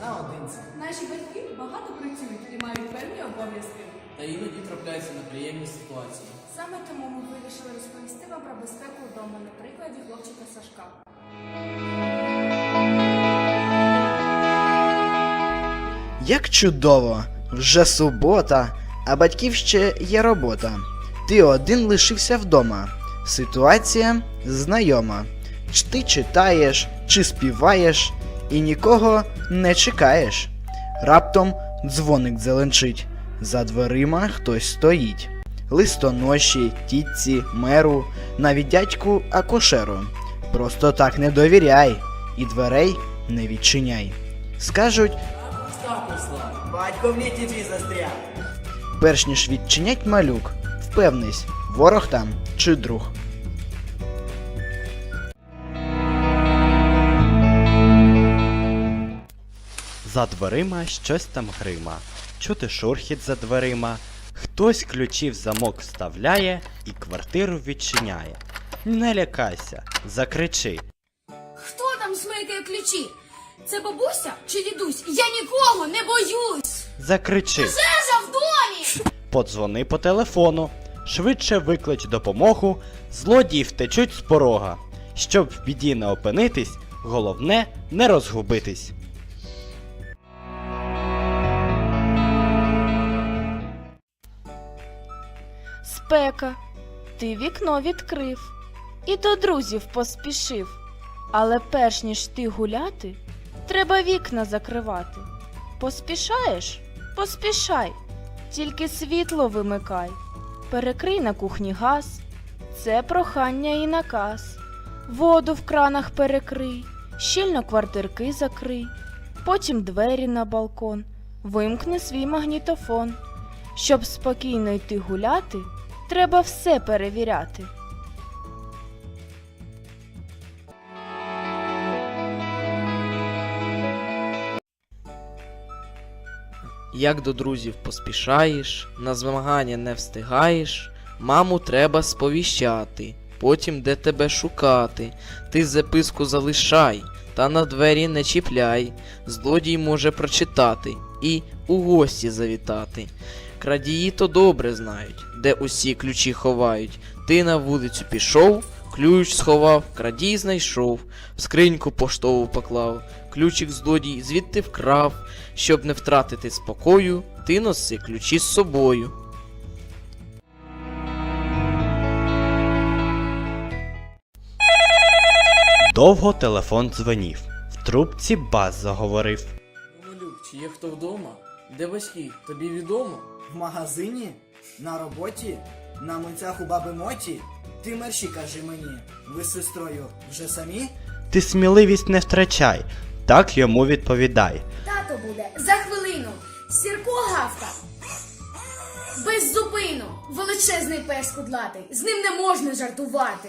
наодинці. Наші батьки багато працюють і мають певні обов'язки. Та іноді трапляються неприємні ситуації. Саме тому ми вирішили розповісти вам про безпеку вдома на прикладі хлопчика Сашка. Як чудово! Вже субота, а батьків ще є робота. Ти один лишився вдома. Ситуація знайома. Чи ти читаєш, чи співаєш, і нікого не чекаєш. Раптом дзвоник зеленчить. За дверима хтось стоїть. Листоноші, тітці, меру, навіть дядьку акушеру. Просто так не довіряй і дверей не відчиняй. Скажуть, Батько в літі твій застряг. перш ніж відчинять малюк, впевнись, ворог там чи друг. За дверима щось там грима. Чути шурхіт за дверима. Хтось ключі в замок вставляє і квартиру відчиняє. Не лякайся, закричи. Хто там смикає ключі? Це бабуся чи дідусь? Я нікого не боюсь! Закричи. Пожежа в домі! Подзвони по телефону. Швидше виклич допомогу. Злодії втечуть з порога. Щоб в біді не опинитись, головне не розгубитись. Спека, ти вікно відкрив і до друзів поспішив. Але перш ніж ти гуляти, треба вікна закривати. Поспішаєш? Поспішай, тільки світло вимикай. Перекрий на кухні газ, це прохання і наказ. Воду в кранах перекрий, щільно квартирки закрий, потім двері на балкон, вимкни свій магнітофон. Щоб спокійно йти гуляти, треба все перевіряти. Як до друзів поспішаєш, на змагання не встигаєш, маму треба сповіщати, потім де тебе шукати. Ти записку залишай, та на двері не чіпляй, злодій може прочитати і у гості завітати. Крадії то добре знають, де усі ключі ховають. Ти на вулицю пішов, ключ сховав, крадій знайшов, в скриньку поштову поклав, ключик злодій звідти вкрав. Щоб не втратити спокою, ти носи ключі з собою. Довго телефон дзвонів. В трубці бас заговорив. Малюк, чи є хто вдома? Де батьки? Тобі відомо? В магазині? На роботі? На млинцях у баби Моті? Ти мерші кажи мені, ви з сестрою вже самі? Ти сміливість не втрачай, так йому відповідай. Тато буде за хвилину. Сірко гавка. Без зупину. Величезний пес кудлатий. З ним не можна жартувати.